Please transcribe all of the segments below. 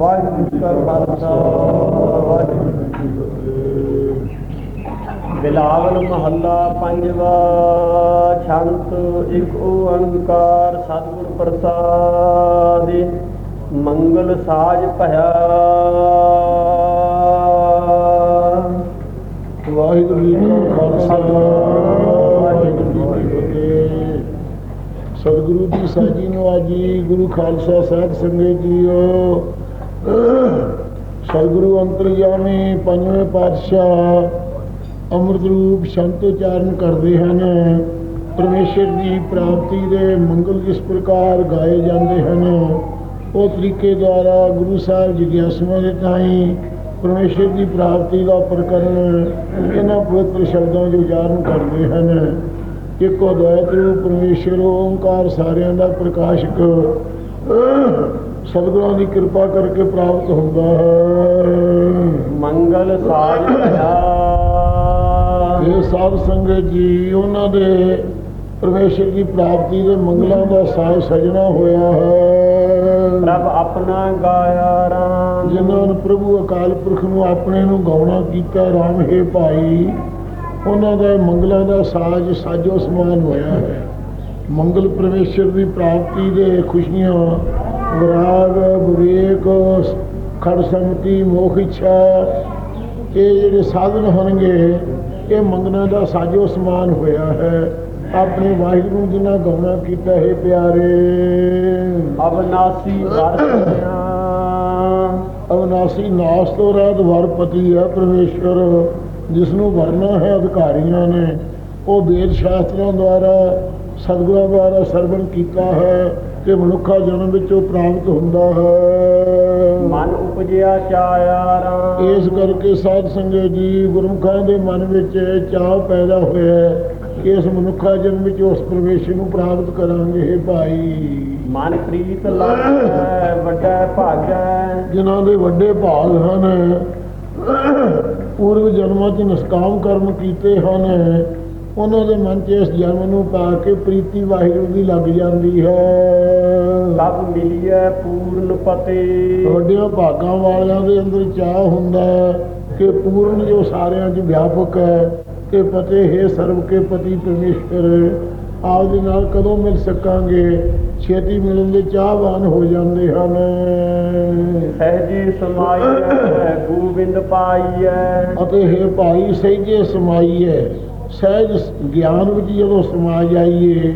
ਵਾਹਿਗੁਰੂ ਜੀ ਕਾ ਖਾਲਸਾ ਵਾਹਿਗੁਰੂ ਜੀ ਕੀ ਫਤਿਹ ਬਿਲਾਵਲ ਮਹੱਲਾ ਪੰਜਵਾ, ਛੰਤ ਇੱਕ ਓੰਕਾਰ ਸਤਿਗੁਰ ਪ੍ਰਸਾਦਿ, ਮੰਗਲ ਸਾਜ ਭਇਆ। ਵਾਹਿਗੁਰੂ ਜੀ ਕਾ ਖਾਲਸਾ, ਵਾਹਿਗੁਰੂ ਜੀ ਕੀ ਫਤਿਹ। ਸਤਿਗੁਰੂ ਦੀ ਸਾਜੀ ਨਵਾਜੀ ਗੁਰੂ ਖਾਲਸਾ ਸਾਹਿਬ ਸੰਗਤ ਜੀਓ ਸਤਿਗੁਰੂ ਅੰਤਰਯਾਮੀ ਪੰਜਵੇਂ ਪਾਤਸ਼ਾਹ ਅੰਮ੍ਰਿਤ ਰੂਪ ਸ਼ੰਤ ਉਚਾਰਨ ਕਰਦੇ ਹਨ। ਪਰਮੇਸ਼ਰ ਦੀ ਪ੍ਰਾਪਤੀ ਦੇ ਮੰਗਲ ਕਿਸ ਪ੍ਰਕਾਰ ਗਾਏ ਜਾਂਦੇ ਹਨ, ਉਹ ਤਰੀਕੇ ਦੁਆਰਾ ਗੁਰੂ ਸਾਹਿਬ ਜਿਗਿਆਸੂਆਂ ਦੇ ਤਾਈਂ ਪਰਮੇਸ਼ਰ ਦੀ ਪ੍ਰਾਪਤੀ ਦਾ ਪ੍ਰਕਰਨ ਇਹਨਾਂ ਪਵਿੱਤਰ ਸ਼ਬਦਾਂ 'ਚ ਉਚਾਰਨ ਕਰਦੇ ਹਨ। ਇੱਕੋ ਦਇਤ ਰੂਪ ਪਰਮੇਸ਼ਰ, ਓੰਕਾਰ ਸਾਰਿਆਂ ਦਾ ਪ੍ਰਕਾਸ਼ਕ ਸਤਿਗੁਰਾਂ ਦੀ ਕਿਰਪਾ ਕਰਕੇ ਪ੍ਰਾਪਤ ਹੁੰਦਾ ਹੈ। ਮੰਗਲ ਸਾਜ ਭਇਆ। ਇਹ ਸਾਧ ਸੰਗਤ ਜੀ ਉਹਨਾਂ ਦੇ ਪਰਮੇਸ਼ਰ ਦੀ ਪ੍ਰਾਪਤੀ ਦੇ ਮੰਗਲਾਂ ਦਾ ਸਾਜ ਸਜਣਾ ਹੋਇਆ ਹੈ। ਪ੍ਰਭ ਆਪਣਾ ਗਾਇਆ ਰਾਮ। ਜਿਨ੍ਹਾਂ ਨੇ ਪ੍ਰਭੂ ਅਕਾਲ ਪੁਰਖ ਨੂੰ ਆਪਣੇ ਨੂੰ ਗਾਉਣਾ ਕੀਤਾ ਰਾਮ ਹੈ ਭਾਈ ਉਹਨਾਂ ਦਾ ਮੰਗਲਾਂ ਦਾ ਸਾਜ ਸਾਜੋ ਸਮਾਨ ਹੋਇਆ ਹੈ। ਮੰਗਲ ਪਰਮੇਸ਼ਰ ਦੀ ਪ੍ਰਾਪਤੀ ਦੇ ਖੁਸ਼ੀਆਂ ਵਿਰਾਗ ਵਿਵੇਕ ਖੜ ਸੰਮਤੀ ਮੋਖ ਇੱਛਾ। ਇਹ ਜਿਹੜੇ ਸਾਧਨ ਹੋਣਗੇ ਇਹ ਮੰਗਣਾ ਦਾ ਸਾਜੋ ਸਮਾਨ ਹੋਇਆ ਹੈ। ਆਪਣੇ ਵਾਹਿਗੁਰੂ ਨੂੰ ਜਿਨ੍ਹਾਂ ਗਾਉਣਾ ਕੀਤਾ ਹੈ ਪਿਆਰੇ। ਅਬਨਾਸੀ ਵਰਤਿਆ ਅਵਨਾਸੀ ਨਾਸ ਤੋਂ ਰਹਿਤ ਵਰਪਤੀ ਹੈ ਪਰਮੇਸ਼ਵਰ ਜਿਸ ਨੂੰ ਵਰਨਾ ਹੈ ਅਧਿਕਾਰੀਆਂ ਨੇ। ਉਹ ਵੇਦ ਸ਼ਾਸਤਰਾਂ ਦੁਆਰਾ ਸਤਿਗੁਰਾਂ ਦੁਆਰਾ ਸਰਵਣ ਕੀਤਾ ਹੈ। ਕਿ ਮਨੁੱਖਾ ਜਨਮ ਵਿੱਚ ਉਹ ਪ੍ਰਾਪਤ ਹੁੰਦਾ ਹੈ। ਮਨ ਉਪਜਿਆ ਚਾਇਆ ਰਾਮ ਇਸ ਕਰਕੇ ਸਾਧ ਸੰਗਤ ਜੀ ਗੁਰਮੁਖਾਂ ਦੇ ਮਨ ਵਿੱਚ ਚਾਹ ਪੈਦਾ ਹੋਇਆ ਹੈ ਕਿ ਇਸ ਮਨੁੱਖਾ ਜਨਮ ਵਿੱਚ ਉਸ ਪਰਮੇਸ਼ਰ ਨੂੰ ਪ੍ਰਾਪਤ ਕਰਾਂਗੇ ਹੇ ਭਾਈ। ਮਨ ਪ੍ਰੀਤ ਲੱਗੈ ਵੱਡਾ ਭਾਗੈ ਜਿਨ੍ਹਾਂ ਦੇ ਵੱਡੇ ਭਾਗ ਹਨ ਪੂਰਵ ਜਨਮਾਂ 'ਚ ਨਿਸ਼ਕਾਮ ਕਰਮ ਕੀਤੇ ਹਨ। ਉਹਨਾਂ ਦੇ ਮਨ 'ਚ ਇਸ ਜਨਮ ਨੂੰ ਪਾ ਕੇ ਪ੍ਰੀਤੀ ਵਾਹਿਗੁਰੂ ਦੀ ਲੱਗ ਜਾਂਦੀ ਹੈ। ਸਭ ਮਿਲਿਐ ਪੂਰਨ ਪਤੇ। ਵੱਡਿਆਂ ਭਾਗਾਂ ਵਾਲਿਆਂ ਦੇ ਅੰਦਰ ਚਾਹ ਹੁੰਦਾ ਹੈ ਕਿ ਪੂਰਨ ਜੋ ਸਾਰਿਆਂ 'ਚ ਵਿਆਪਕ ਹੈ ਕਿ ਪਤੇ ਹੈ ਸਰਬ ਕੇ ਪਤੀ ਪਰਮੇਸ਼ਰ ਆਪ ਦੇ ਨਾਲ ਕਦੋਂ ਮਿਲ ਸਕਾਂਗੇ? ਛੇਤੀ ਮਿਲਣ ਦੇ ਚਾਹਵਾਨ ਹੋ ਜਾਂਦੇ ਹਨ। ਸਹਿਜੀ ਸਮਾਈਐ ਗੋਬਿੰਦ ਪਾਈਐ। ਅਤੇ ਹੈ ਭਾਈ ਸਹਿਜੇ ਸਮਾਈਏ ਸਹਿਜ ਗਿਆਨ ਵਿੱਚ ਜਦੋਂ ਸਮਾ ਜਾਈਏ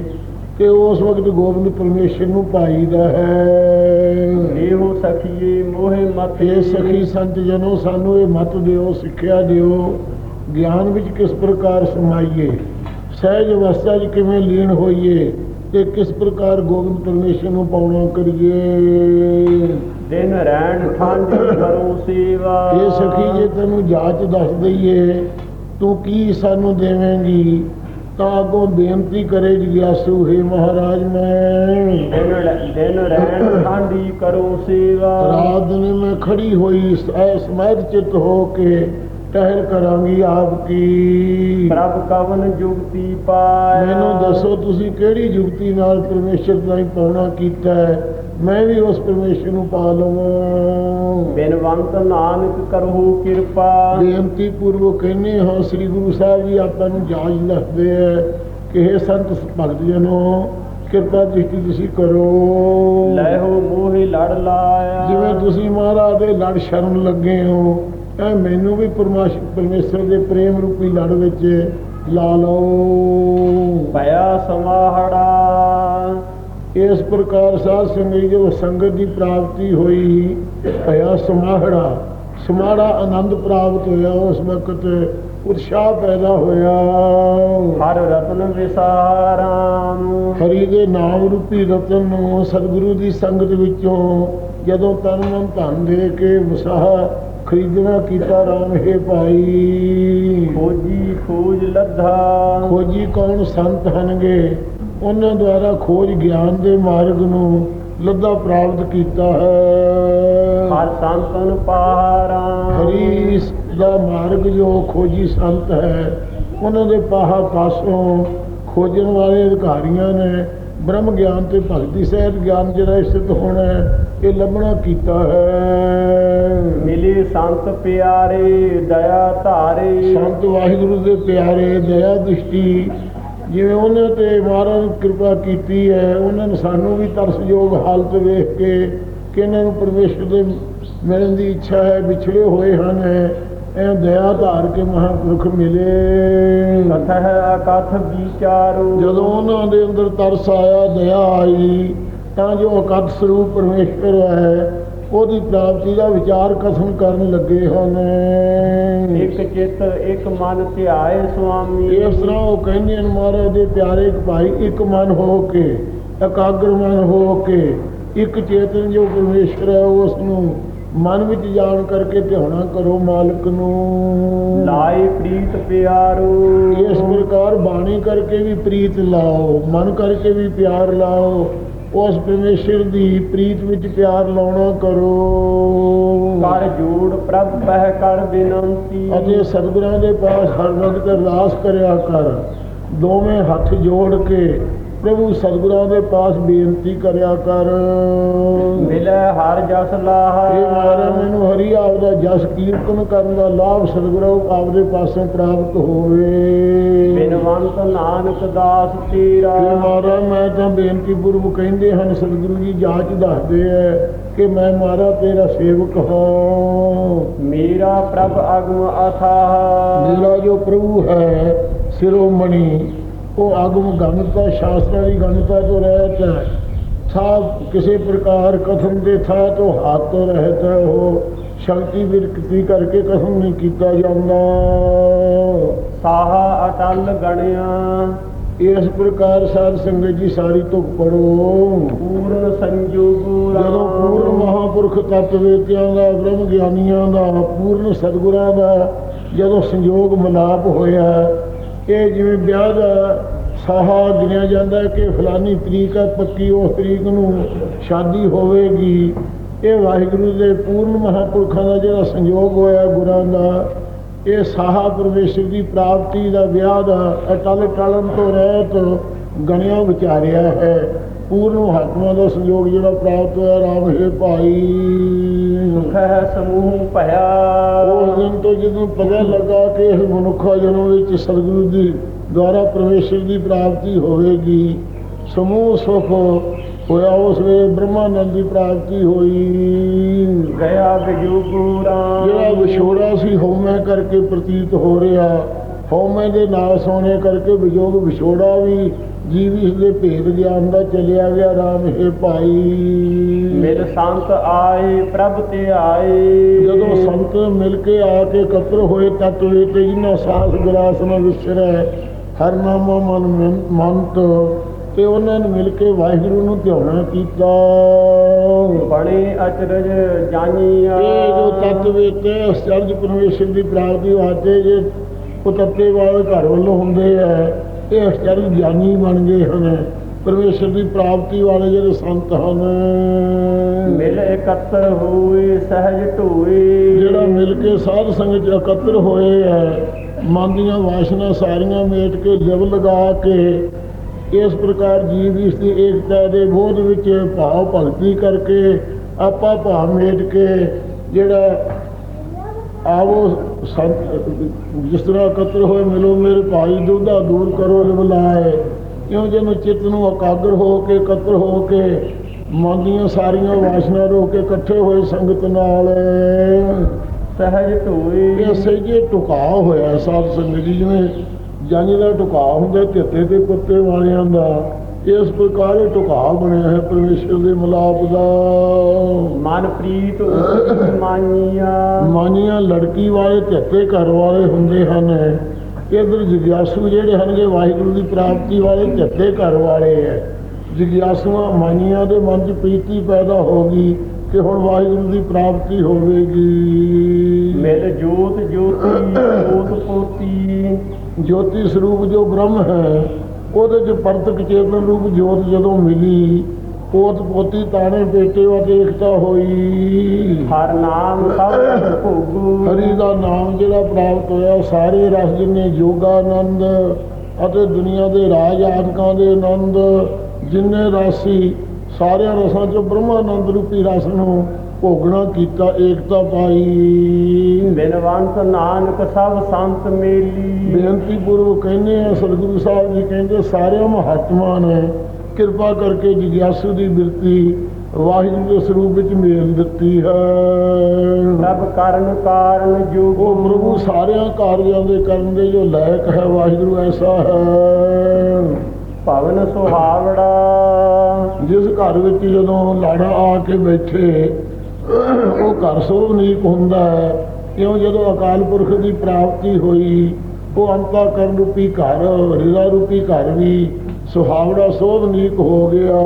ਤੇ ਉਸ ਵਕਤ ਗੋਬਿੰਦ ਪਰਮੇਸ਼ਰ ਨੂੰ ਪਾਈਦਾ ਹੈ। ਦੇਹੋ ਸਖੀਏ ਮੋਹਿ ਮਤੇ ਇਹ ਸਖੀ ਸੰਤ ਜਨੋ ਸਾਨੂੰ ਇਹ ਮਤ ਦਿਓ ਸਿੱਖਿਆ ਦਿਓ ਗਿਆਨ ਵਿੱਚ ਕਿਸ ਪ੍ਰਕਾਰ ਸਮਾਈਏ ਸਹਿਜ ਅਵਸਥਾ 'ਚ ਕਿਵੇਂ ਲੀਨ ਹੋਈਏ ਤੇ ਕਿਸ ਪ੍ਰਕਾਰ ਗੋਬਿੰਦ ਪਰਮੇਸ਼ਰ ਨੂੰ ਪਾਉਣਾ ਕਰੀਏ। ਦਿਨ ਰਹਿਣ ਠੰਡ ਕਰੋ ਸੇਵਾ। ਇਹ ਸਖੀ ਜੇ ਤੈਨੂੰ ਜਾਂਚ ਦੱਸ ਦਈਏ ਤੂੰ ਕੀ ਸਾਨੂੰ ਦੇਵੇਂਗੀ? ਤਾਂ ਅੱਗੋਂ ਬੇਨਤੀ ਕਰੇ ਜਿਗਿਆਸੂ ਹੈ ਮਹਾਰਾਜ ਮੈਂ ਦਿਨ ਰਹਿਣ ਠੰਡੀ ਕਰੋ ਸੇਵਾ। ਰਾਤ ਦਿਨ ਮੈਂ ਖੜੀ ਹੋਈ ਐ ਸਮੈਦ ਚਿਤ ਹੋ ਕੇ ਟਹਿਲ ਕਰਾਂਗੀ ਆਪ ਕੀ। ਪ੍ਰਭ ਕਵਨ ਜੁਗਤੀ ਪਾਇਆ ਮੈਨੂੰ ਦੱਸੋ ਤੁਸੀਂ ਕਿਹੜੀ ਯੁਕਤੀ ਨਾਲ ਪਰਮੇਸ਼ਰ ਦਾ ਹੀ ਪਾਉਣਾ ਕੀਤਾ ਹੈ? ਮੈਂ ਵੀ ਉਸ ਪਰਮੇਸ਼ਰ ਨੂੰ ਪਾ ਲਵਾਂ। ਬਿਨਵੰਤ ਨਾਨਕ ਕਰੋ ਕਿਰਪਾ। ਬੇਨਤੀ ਪੂਰਵਕ ਕਹਿੰਦੇ ਹਾਂ ਸ੍ਰੀ ਗੁਰੂ ਸਾਹਿਬ ਜੀ ਆਪਾਂ ਨੂੰ ਜਾਜ ਦੱਸਦੇ ਆ ਕਿ ਇਹ ਸੰਤ ਭਗਤ ਜਨੋ ਕਿਰਪਾ ਦ੍ਰਿਸ਼ਟੀ ਤੁਸੀਂ ਕਰੋ। ਲੈਹੋ ਮੋਹਿ ਲੜ ਲਾਇਆ। ਜਿਵੇਂ ਤੁਸੀਂ ਮਹਾਰਾਜ ਦੇ ਲੜ ਸ਼ਰਨ ਲੱਗੇ ਹੋ ਐ ਮੈਨੂੰ ਵੀ ਪਰਮਾਸ਼ ਪਰਮੇਸ਼ਰ ਦੇ ਪ੍ਰੇਮ ਰੂਪੀ ਲੜ ਵਿੱਚ ਲਾ ਲਓ। ਭਇਆ ਸਮਾਹੜਾ। ਇਸ ਪ੍ਰਕਾਰ ਸਾਧ ਸੰਗਤ ਜੋ ਸੰਗਤ ਦੀ ਪ੍ਰਾਪਤੀ ਹੋਈ ਭਇਆ ਸਮਾਹੜਾ। ਸਮਾੜਾ ਆਨੰਦ ਪ੍ਰਾਪਤ ਹੋਇਆ ਉਸ ਵਕਤ ਉਤਸ਼ਾਹ ਪੈਦਾ ਹੋਇਆ। ਹਰ ਰਤਨ ਵਿਸਾਰਾਮ ਹਰੀ ਦੇ ਨਾਮ ਰੂਪੀ ਰਤਨ ਨੂੰ ਸਤਿਗੁਰੂ ਦੀ ਸੰਗਤ ਵਿੱਚੋਂ ਜਦੋਂ ਤਨ ਮਨ ਧਨ ਦੇ ਕੇ ਵਸਾਹ ਖਰੀਦਣਾ ਕੀਤਾ ਰਾਮ ਹੈ ਭਾਈ। ਖੋਜੀ ਖੋਜ ਲੱਧਾ। ਖੋਜੀ ਕੌਣ ਸੰਤ ਹਨਗੇ? ਉਹਨਾਂ ਦੁਆਰਾ ਖੋਜ ਗਿਆਨ ਦੇ ਮਾਰਗ ਨੂੰ ਲੱਦਾ ਪ੍ਰਾਪਤ ਕੀਤਾ ਹੈ। ਹਰ ਸੰਤਨ ਪਹਾਰਾ ਹਰੀ ਦਾ ਮਾਰਗ ਜੋ ਖੋਜੀ ਸੰਤ ਹੈ ਉਹਨਾਂ ਦੇ ਪਾਹਾ ਪਾਸੋਂ ਖੋਜਣ ਵਾਲੇ ਅਧਿਕਾਰੀਆਂ ਨੇ ਬ੍ਰਹਮ ਗਿਆਨ ਤੇ ਭਗਤੀ ਸਹਿਤ ਗਿਆਨ ਜਿਹੜਾ ਸਥਿਤ ਹੋਣਾ ਹੈ ਇਹ ਲੱਭਣਾ ਕੀਤਾ ਹੈ। ਮਿਲੇ ਸੰਤ ਪਿਆਰੇ ਦਇਆ ਧਾਰੇ। ਸੰਤ ਵਾਹਿਗੁਰੂ ਦੇ ਪਿਆਰੇ ਦਇਆ ਦ੍ਰਿਸ਼ਟੀ ਜਿਵੇਂ ਉਹਨਾਂ ਤੇ ਮਹਾਰਾਜ ਕਿਰਪਾ ਕੀਤੀ ਹੈ ਉਹਨਾਂ ਨੇ ਸਾਨੂੰ ਵੀ ਤਰਸਯੋਗ ਹਾਲਤ ਵੇਖ ਕੇ ਕਿ ਇਹਨਾਂ ਨੂੰ ਪਰਮੇਸ਼ਰ ਦੇ ਮਿਲਣ ਦੀ ਇੱਛਾ ਹੈ ਵਿਛੜੇ ਹੋਏ ਹਨ ਐ ਦਇਆ ਧਾਰ ਕੇ ਮਹਾਂਪੁਰਖ ਮਿਲੇ। ਕਥ ਅਕਥ ਵਿਚਾਰੋ। ਜਦੋਂ ਉਹਨਾਂ ਦੇ ਅੰਦਰ ਤਰਸ ਆਇਆ ਦਇਆ ਆਈ ਤਾਂ ਜੋ ਅਕਥ ਸਰੂਪ ਪਰਮੇਸ਼ਰ ਹੈ ਉਹਦੀ ਪ੍ਰਾਪਤੀ ਦਾ ਵਿਚਾਰ ਕਥਨ ਕਰਨ ਲੱਗੇ ਹਨ। ਇੱਕ ਚਿੱਤ ਇੱਕ ਮਨ ਧਿਆਏ ਸੁਆਮੀ। ਇਸ ਤਰ੍ਹਾਂ ਉਹ ਕਹਿੰਦੇ ਹਨ ਮਹਾਰਾਜ ਦੇ ਪਿਆਰੇ ਇੱਕ ਭਾਈ ਇੱਕ ਮਨ ਹੋ ਕੇ ਇਕਾਗਰ ਮਨ ਹੋ ਕੇ ਇੱਕ ਚੇਤਨ ਜੋ ਪਰਮੇਸ਼ਰ ਹੈ ਉਸ ਨੂੰ ਮਨ ਵਿੱਚ ਜਾਣ ਕਰਕੇ ਧਿਆਉਣਾ ਕਰੋ ਮਾਲਕ ਨੂੰ। ਲਾਏ ਪ੍ਰੀਤ ਪਿਆਰੋ। ਇਸ ਪ੍ਰਕਾਰ ਬਾਣੀ ਕਰਕੇ ਵੀ ਪ੍ਰੀਤ ਲਾਓ ਮਨ ਕਰਕੇ ਵੀ ਪਿਆਰ ਲਾਓ। ਉਸ ਪਰਮੇਸ਼ਰ ਦੀ ਪ੍ਰੀਤ ਵਿੱਚ ਪਿਆਰ ਲਾਉਣਾ ਕਰੋ। ਕਰ ਜੋੜ ਪ੍ਰਭ ਪਹਿ ਕਰ ਬਿਨੰਤੀ। ਅਤੇ ਸਤਿਗੁਰਾਂ ਦੇ ਪਾਸ ਹਰ ਵਕਤ ਅਰਦਾਸ ਕਰਿਆ ਕਰ। ਦੋਵੇਂ ਹੱਥ ਜੋੜ ਕੇ ਪ੍ਰਭੂ ਸਤਿਗੁਰਾਂ ਦੇ ਪਾਸ ਬੇਨਤੀ ਕਰਿਆ ਕਰ। ਮਿਲੈ ਹਰ ਜਸ ਲਾਹ। ਇਹ ਮਹਾਰਾਜ ਮੈਨੂੰ ਹਰੀ ਆਪ ਦਾ ਜਸ ਕੀਰਤਨ ਕਰਨ ਦਾ ਲਾਭ ਸਤਿਗੁਰੂ ਆਪਦੇ ਪਾਸੋਂ ਪ੍ਰਾਪਤ ਹੋਵੇ। ਬਿਨਵੰਤ ਨਾਨਕ ਦਾਸ ਤੇਰਾ। ਇਹ ਮਹਾਰਾਜ ਮੈਂ ਤਾਂ ਬੇਨਤੀ ਪੂਰਵਕ ਕਹਿੰਦੇ ਹਨ ਸਤਿਗੁਰੂ ਜੀ ਜਾਂਚ ਦੱਸਦੇ ਐ ਕਿ ਮੈਂ ਮਹਾਰਾਜ ਤੇਰਾ ਸੇਵਕ ਹਾਂ। ਮੇਰਾ ਪ੍ਰਭ ਅਗਮ ਅਥਾਹ। ਮੇਰਾ ਜੋ ਪ੍ਰਭੂ ਹੈ ਸਿਰੋਮਣੀ ਉਹ ਆਗਮ ਗਣਤਾ ਸ਼ਾਸਤਰਾਂ ਦੀ ਗਣਤਾ ਤੋਂ ਰਹਿਤ ਹੈ। ਥਾ ਕਿਸੇ ਪ੍ਰਕਾਰ ਕਥਨ ਦੇ ਥਾ ਤੋਂ ਹੱਥ ਤੋਂ ਰਹਿਤ ਹੈ ਉਹ ਸ਼ਕਤੀ ਵਿਰਕਤੀ ਕਰਕੇ ਕਥਨ ਨਹੀਂ ਕੀਤਾ ਜਾਂਦਾ। ਸਾਹਾ ਅਟਲ ਗਣਿਆ। ਇਸ ਪ੍ਰਕਾਰ ਸਾਧ ਸੰਗਤ ਜੀ ਸਾਰੀ ਤੁਕ ਪੜੋ ਪੂਰਨ ਸੰਜੋਗੂ ਜਦੋਂ ਪੂਰਨ ਮਹਾਪੁਰਖ ਤਤਵੇਤਿਆਂ ਦਾ ਬ੍ਰਹਮ ਗਿਆਨੀਆਂ ਦਾ ਪੂਰਨ ਸਤਿਗੁਰਾਂ ਦਾ ਜਦੋਂ ਸੰਯੋਗ ਮਿਲਾਪ ਹੋਇਆ ਇਹ ਜਿਵੇਂ ਵਿਆਹ ਦਾ ਸਾਹਾ ਗਿਣਿਆ ਜਾਂਦਾ ਕਿ ਫਲਾਨੀ ਤਰੀਕ ਹੈ, ਪੱਕੀ ਉਸ ਤਰੀਕ ਨੂੰ ਸ਼ਾਦੀ ਹੋਵੇਗੀ। ਇਹ ਵਾਹਿਗੁਰੂ ਦੇ ਪੂਰਨ ਮਹਾਪੁਰਖਾਂ ਦਾ ਜਿਹੜਾ ਸੰਯੋਗ ਹੋਇਆ ਗੁਰਾਂ ਦਾ, ਇਹ ਸਾਹਾ ਪਰਮੇਸ਼ਰ ਦੀ ਪ੍ਰਾਪਤੀ ਦਾ ਵਿਆਹ ਦਾ ਅਟਲ ਟਲਨ ਤੋਂ ਰਹਿਤ ਗਣਿਆ ਵਿਚਾਰਿਆ ਹੈ। ਪੂਰਨ ਮਹਾਤਮਾ ਦਾ ਸੰਯੋਗ ਜਿਹੜਾ ਪ੍ਰਾਪਤ ਹੋਇਆ ਰਾਮ ਹੈ ਭਾਈ। ਸੁਖ ਹੈ ਸਮੂਹ ਭਇਆ। ਉਸ ਦਿਨ ਤੋਂ ਜਦੋਂ ਪਤਾ ਲੱਗਾ ਕਿ ਇਸ ਮਨੁੱਖਾ ਜਨਮ ਵਿੱਚ ਸਤਿਗੁਰੂ ਦੀ ਦੁਆਰਾ ਪਰਮੇਸ਼ਰ ਦੀ ਪ੍ਰਾਪਤੀ ਹੋਵੇਗੀ ਸਮੂਹ ਸੁਖ ਹੋਇਆ ਉਸ ਵੇਲੇ ਬ੍ਰਹਮਾਨੰਦ ਦੀ ਪ੍ਰਾਪਤੀ ਹੋਈ। ਗਿਆ ਰਾਮ ਜਿਹੜਾ ਵਿਛੋੜਾ ਸੀ ਹਉਮੈ ਕਰਕੇ ਪ੍ਰਤੀਤ ਹੋ ਰਿਹਾ ਹਉਮੈ ਦੇ ਨਾਲ ਸੋਨੇ ਕਰਕੇ ਵਿਜੋਗ ਵਿਛੋੜਾ ਵੀ ਜੀਵ ਇਸ ਦੇ ਭੇਦ ਗਿਆਨ ਦਾ ਚੱਲਿਆ ਗਿਆ ਰਾਮ ਹੈ ਭਾਈ। ਮਿਲ ਸੰਤ ਆਏ ਪ੍ਰਭ ਤੇ ਆਏ। ਜਦੋਂ ਸੰਤ ਮਿਲ ਕੇ ਆ ਕੇ ਇਕੱਤਰ ਹੋਏ ਤਤ ਵੇ ਤੇ ਜਿਨ੍ਹਾਂ ਸਾਸ ਗਰਾਸ ਨਾਲ ਵਿਸਰੈ ਹਰ ਨਾਮਾ ਮਨ ਮੰਤ। ਤੇ ਉਹਨਾਂ ਨੇ ਮਿਲ ਕੇ ਵਾਹਿਗੁਰੂ ਨੂੰ ਧਿਆਉਣਾ ਕੀਤਾ। ਬਣੇ ਅਚਰਜ ਜਾਨੀਆ ਇਹ ਜੋ ਤਤ ਵੇ ਤੇ ਅਸਰਜ ਪਰਮੇਸ਼ਰ ਦੀ ਪ੍ਰਾਪਤੀ ਵਾਸਤੇ ਜੇ ਉਤੱਤੇ ਵਾਲੇ ਘਰ ਵੱਲੋਂ ਹੁੰਦੇ ਆ ਇਹ ਅਸਰਜ ਗਿਆਨੀ ਬਣ ਗਏ ਹਨ। ਪਰਮੇਸ਼ਰ ਦੀ ਪ੍ਰਾਪਤੀ ਵਾਲੇ ਜਿਹੜੇ ਸੰਤ ਹਨ। ਮਿਲ ਇਕੱਤਰ ਹੋਏ ਸਹਿਜ ਢੋਏ। ਜਿਹੜਾ ਮਿਲ ਕੇ ਸਾਧ ਸੰਗਤ ਚ ਇਕੱਤਰ ਹੋਏ ਹੈ ਮਨ ਦੀਆਂ ਵਾਸ਼ਨਾ ਸਾਰੀਆਂ ਮੇਟ ਕੇ ਜਬ ਲਗਾ ਕੇ ਇਸ ਪ੍ਰਕਾਰ ਜੀਵ ਇਸ ਦੀ ਏਕਤਾ ਦੇ ਬੋਧ ਵਿੱਚ ਭਾਵ ਭਗਤੀ ਕਰਕੇ ਆਪਾ ਭਾਵ ਮੇਟ ਕੇ ਜਿਹੜਾ ਆਵੋ ਜਿਸ ਤਰ੍ਹਾਂ ਇਕੱਤਰ ਹੋਏ ਮਿਲੋ ਮੇਰੇ ਭਾਈ ਦੁੱਧਾ ਦੂਰ ਕਰੋ ਲਿਵ ਲਾਏ। ਕਿਉਂ ਜਦੋਂ ਚਿੱਤ ਨੂੰ ਇਕਾਗਰ ਹੋ ਕੇ ਇਕੱਤਰ ਹੋ ਕੇ ਮਨ ਦੀਆਂ ਸਾਰੀਆਂ ਵਾਸ਼ਨਾ ਰੋ ਕੇ ਇਕੱਠੇ ਹੋਏ ਸੰਗਤ ਨਾਲ? ਸਹਿਜ ਢੋਏ ਇਹ ਸਹਿਜੇ ਟੁਕਾ ਹੋਇਆ ਸਾਧ ਸੰਗਤ ਜੀ ਜਿਵੇਂ ਜੰਜ ਦਾ ਟੁਕਾ ਹੁੰਦਾ ਧਿੱਤੇ ਤੇ ਕੁੱਤੇ ਵਾਲਿਆਂ ਦਾ। ਇਸ ਪ੍ਰਕਾਰ ਇਹ ਟੁਕਾ ਬਣਿਆ ਹੈ ਪਰਮੇਸ਼ਰ ਦੇ ਮਿਲਾਪ ਦਾ। ਮਨ ਪ੍ਰੀਤ ਉਸੀ ਮਾਨੀਆ। ਮਾਨੀਆਂ ਲੜਕੀ ਵਾਲੇ ਧਿੱਤੇ ਘਰ ਵਾਲੇ ਹੁੰਦੇ ਹਨ। ਇਧਰ ਜਿਗਿਆਸੂ ਜਿਹੜੇ ਹਨਗੇ ਵਾਹਿਗੁਰੂ ਦੀ ਪ੍ਰਾਪਤੀ ਵਾਲੇ ਧਿੱਤੇ ਘਰ ਵਾਲੇ ਹੈ ਜਿਗਿਆਸੂਆਂ ਮਾਨੀਆਂ ਦੇ ਮਨ 'ਚ ਪ੍ਰੀਤੀ ਪੈਦਾ ਹੋ ਗਈ ਕਿ ਹੁਣ ਵਾਹਿਗੁਰੂ ਦੀ ਪ੍ਰਾਪਤੀ ਹੋਵੇਗੀ। ਮਿਲ ਜੋਤ ਜੋਤੀ ਜੋਤ ਪੋਤੀ। ਜੋਤੀ ਸਰੂਪ ਜੋ ਬ੍ਰਹਮ ਹੈ ਉਹਦੇ ਚ ਪਰਤਕ ਚੇਤਨ ਰੂਪ ਜੋਤ ਜਦੋਂ ਮਿਲੀ ਪੋਤ ਪੋਤੀ ਤਾਣੇ ਬੇਟੇ ਵਾ ਏਕਤਾ ਹੋਈ। ਹਰ ਨਾਮ ਸਭ ਭੋਗੂ। ਹਰੀ ਦਾ ਨਾਮ ਜਿਹੜਾ ਪ੍ਰਾਪਤ ਹੋਇਆ ਸਾਰੇ ਰਸ ਜਿਨੇ ਯੋਗਾਨੰਦ ਅਤੇ ਦੁਨੀਆ ਦੇ ਰਾਜ ਆਦਿਕਾਂ ਦੇ ਆਨੰਦ ਜਿੰਨੇ ਰਾਸੀ ਸਾਰਿਆਂ ਰਸਾਂ ਚੋਂ ਬ੍ਰਹਮਾਨੰਦ ਰੂਪੀ ਰਸ ਨੂੰ ਭੋਗਣਾ ਕੀਤਾ ਏਕਤਾ ਪਾਈ। ਬਿਨਵੰਤ ਨਾਨਕ ਸਭ ਸੰਤ ਮੇਲੀ। ਬੇਨਤੀ ਪੂਰਵਕ ਕਹਿੰਦੇ ਆ ਸਤਿਗੁਰੂ ਸਾਹਿਬ ਜੀ ਕਹਿੰਦੇ ਸਾਰਿਆਂ ਮਹਾਤਮਾ ਨੇ ਕਿਰਪਾ ਕਰਕੇ ਜਿਗਿਆਸੂ ਦੀ ਬਿਰਤੀ ਵਾਹਿਗੁਰੂ ਦੇ ਸਰੂਪ ਵਿੱਚ ਮੇਲ ਦਿੱਤੀ ਹੈ। ਸਭ ਕਰਨ ਕਾਰਨ ਜੋਗ ਉਹ ਪ੍ਰਭੂ ਸਾਰਿਆਂ ਕਾਰਜਾਂ ਦੇ ਕਰਨ ਦੇ ਜੋ ਲਾਇਕ ਹੈ ਵਾਹਿਗੁਰੂ ਐਸਾ ਹੈ। ਭਵਨ ਸੁਹਾਵੜਾ ਜਿਸ ਘਰ ਵਿੱਚ ਜਦੋਂ ਲਾੜਾ ਆ ਕੇ ਬੈਠੇ ਉਹ ਘਰ ਸੋਭਨੀਕ ਹੁੰਦਾ। ਹੈ ਕਿਉਂ? ਜਦੋਂ ਅਕਾਲ ਪੁਰਖ ਦੀ ਪ੍ਰਾਪਤੀ ਹੋਈ ਉਹ ਅੰਤਾ ਕਰਨ ਰੂਪੀ ਘਰ ਰਿਦਾ ਰੂਪੀ ਘਰ ਵੀ ਸੁਹਾਵੜਾ ਸੋਭਨੀਕ ਹੋ ਗਿਆ।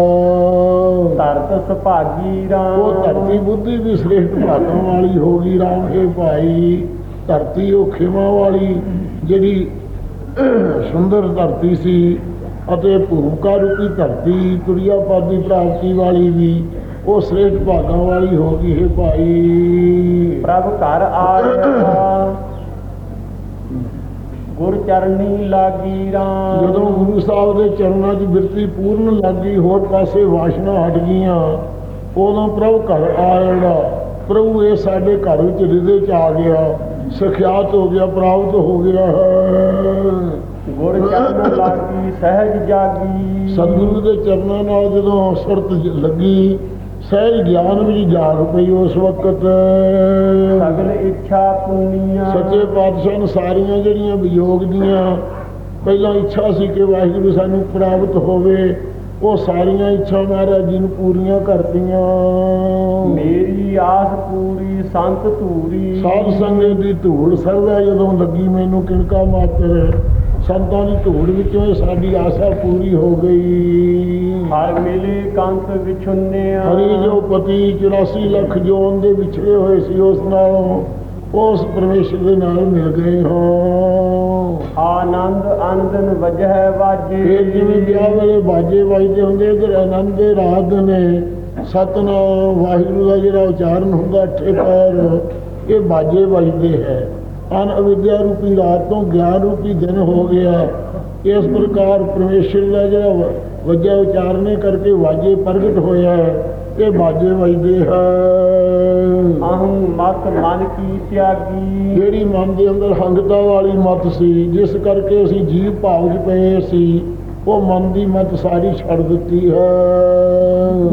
ਧਰਤ ਸੁਭਾਗੀ ਰਾਮ। ਉਹ ਧਰਤੀ ਬੁੱਧੀ ਵੀ ਸ੍ਰੇਸ਼ਟ ਭਾਗਾਂ ਵਾਲੀ ਹੋ ਗਈ ਰਾਮ ਹੈ ਭਾਈ। ਧਰਤੀ ਉਹ ਖੇਮਾ ਵਾਲੀ ਜਿਹੜੀ ਸੁੰਦਰ ਧਰਤੀ ਸੀ ਅਤੇ ਭੂਮਿਕਾ ਰੂਪੀ ਧਰਤੀ ਤੁਰਿਆ ਪਾਦੀ ਪ੍ਰਾਪਤੀ ਵਾਲੀ ਵੀ ਉਹ ਸ੍ਰੇਸ਼ਟ ਭਾਗਾਂ ਵਾਲੀ ਹੋ ਗਈ ਹੈ ਭਾਈ। ਪ੍ਰਭ ਘਰ ਆਇਆ ਗੁਰ ਚਰਨੀ ਲਾਗੀ ਰਾਮ। ਜਦੋਂ ਗੁਰੂ ਸਾਹਿਬ ਦੇ ਚਰਨਾਂ 'ਚ ਬਿਰਤੀ ਪੂਰਨ ਲੱਗੀ ਹੋਰ ਪਾਸੇ ਵਾਸ਼ਨਾ ਹਟ ਗਈਆਂ। ਉਦੋਂ ਪ੍ਰਭੂ ਘਰ ਆਇਆ ਪ੍ਰਭੂ ਇਹ ਸਾਡੇ ਘਰ ਵਿੱਚ ਹਿਰਦੇ 'ਚ ਆ ਗਿਆ। ਸਖਿਆਤ ਹੋ ਗਿਆ ਪ੍ਰਾਪਤ ਹੋ ਗਿਆ। ਹੈ ਗੁਰ ਚਰਨ ਲਾਗੀ ਸਹਿਜ ਜਾਗੀ। ਸਤਿਗੁਰੂ ਦੇ ਚਰਨਾਂ ਨਾਲ ਜਦੋਂ ਸੁਰਤ ਲੱਗੀ ਸਹਿਜ ਗਿਆਨ ਵਿੱਚ ਜਾਗ ਪਈ ਉਸ ਵਕਤ। ਸਗਲ ਇੱਛਾ ਪੁੰਨੀਆਂ। ਸੱਚੇ ਪਾਤਸ਼ਾਹ ਨੇ ਸਾਰੀਆਂ ਜਿਹੜੀਆਂ ਵਿਯੋਗ ਦੀਆਂ ਪਹਿਲਾਂ ਇੱਛਾ ਸੀ ਕਿ ਵਾਹਿਗੁਰੂ ਸਾਨੂੰ ਪ੍ਰਾਪਤ ਹੋਵੇ ਉਹ ਸਾਰੀਆਂ ਇੱਛਾ ਮਹਾਰਾਜ ਜੀ ਨੂੰ ਪੂਰੀਆਂ ਕਰਤੀਆਂ। ਮੇਰੀ ਆਸ ਪੂਰੀ ਸੰਤ ਧੂਰੀ। ਸਾਧ ਸੰਗਤ ਦੀ ਧੂੜ ਸਰਦਾ ਜਦੋਂ ਲੱਗੀ ਮੈਨੂੰ ਕਿਣਕਾ ਮਾਤਰ। ਸੰਤਾਂ ਦੀ ਧੂੜ ਵਿੱਚੋਂ ਸਾਡੀ ਆਸਾ ਪੂਰੀ ਹੋ ਗਈ। ਹਰ ਮਿਲੇ ਕੰਤ ਵਿਛੁੰਨਿਆ। ਹਰੀ ਜੋ ਪਤੀ 84 ਲੱਖ ਜੋਨ ਦੇ ਵਿਛੜੇ ਹੋਏ ਸੀ ਉਸ ਨਾਲੋਂ ਉਸ ਪਰਮੇਸ਼ਰ ਦੇ ਨਾਲ ਮਿਲ ਗਏ ਹਾਂ। ਆਨੰਦ ਅਨੰਦਨ ਵਜਹਿ ਵਾਜੇ। ਫਿਰ ਜਿਵੇਂ ਵਿਆਹ ਵੇਲੇ ਬਾਜੇ ਵੱਜਦੇ ਹੁੰਦੇ ਇਧਰ ਆਨੰਦ ਦੇ ਰਾਤ ਨੇ ਸਤਨਾਮ ਵਾਹਿਗੁਰੂ ਦਾ ਜਿਹੜਾ ਉਚਾਰਨ ਹੁੰਦਾ ਅੱਠੇ ਪੈਰ ਇਹ ਬਾਜੇ ਵੱਜਦੇ ਹੈ। ਅਨ ਅਵਿਦਿਆ ਰੂਪੀ ਰਾਤ ਤੋਂ ਗਿਆਨ ਰੂਪੀ ਦਿਨ ਹੋ ਗਿਆ ਇਸ ਪ੍ਰਕਾਰ ਪਰਮੇਸ਼ਰ ਦਾ ਜਿਹੜਾ ਵੱਜਾ ਉਚਾਰਨੇ ਕਰਕੇ ਵਾਜੇ ਪ੍ਰਗਟ ਹੋਇਆ ਇਹ ਬਾਜੇ ਵੱਜਦੇ ਹੈ ਅਹੰ ਮਤ ਮਨ ਕੀ ਤਿਆਗੀ। ਜਿਹੜੀ ਮਨ ਦੇ ਅੰਦਰ ਹੰਗਤਾ ਵਾਲੀ ਮਤ ਸੀ ਜਿਸ ਕਰਕੇ ਅਸੀਂ ਜੀਵ ਭਾਵ 'ਚ ਪਏ ਸੀ ਉਹ ਮਨ ਦੀ ਮਤ ਸਾਰੀ ਛੱਡ ਦਿੱਤੀ ਹੈ।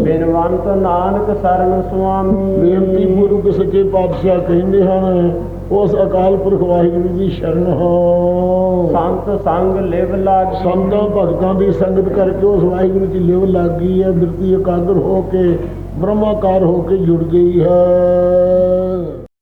ਬਿਨਵੰਤ ਨਾਨਕ ਸਰਨ ਸੁਆਮੀ। ਬੇਨਤੀ ਪੂਰਵਕ ਸੱਚੇ ਪਾਤਸ਼ਾਹ ਕਹਿੰਦੇ ਹਨ ਉਸ ਅਕਾਲ ਪੁਰਖ ਵਾਹਿਗੁਰੂ ਦੀ ਸ਼ਰਨ ਹੋ। ਸੰਤ ਸੰਗ ਲਿਵ ਲਾਗੀ। ਸੰਤਾਂ ਭਗਤਾਂ ਦੀ ਸੰਗਤ ਕਰਕੇ ਉਸ ਵਾਹਿਗੁਰੂ ਦੀ ਲਿਵ ਲੱਗ ਗਈ ਹੈ ਬਿਰਤੀ ਇਕਾਗਰ ਹੋ ਕੇ ਬ੍ਰਹਮਾਕਾਰ ਹੋ ਕੇ ਜੁੜ ਗਈ ਹੈ।